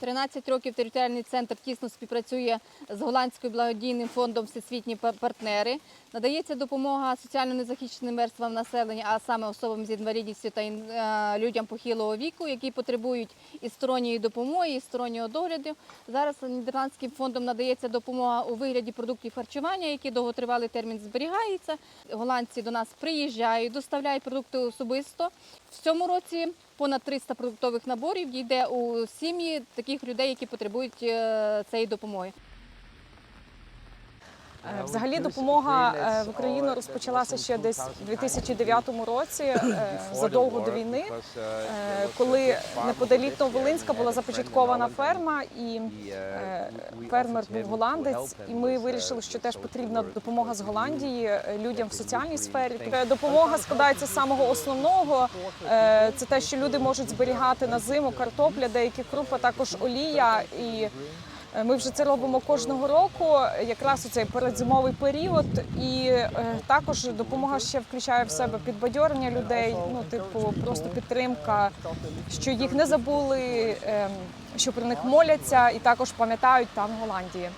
13 років територіальний центр тісно співпрацює з голландським благодійним фондом Всесвітні партнери. Надається допомога соціально незахищеним верствам населення, а саме особам з інвалідністю та е, людям похилого віку, які потребують і сторонньої допомоги, і стороннього догляду. Зараз нідерландським фондом надається допомога у вигляді продуктів харчування, які довготривалий термін зберігаються. Голландці до нас приїжджають, доставляють продукти особисто. В цьому році понад 300 продуктових наборів дійде у сім'ї таких людей, які потребують е, цієї допомоги. Е, Взагалі допомога е, в Україну розпочалася ще десь у 2009 році, е, задовго до війни, коли неподалік Нововолинська була започаткована ферма, і фермер був голландець, і ми вирішили, що теж потрібна допомога з Голландії людям в соціальній сфері. Допомога складається з самого основного. Це те, що люди можуть зберігати на зиму картопля, деякі крупи, також олія і. Е, Ми вже це робимо кожного року, якраз у цей передзимовий період, і е, також допомога ще включає в себе підбадьорення людей. Ну, типу, просто підтримка, що їх не забули, ем, що про них моляться, і також пам'ятають там Голландії.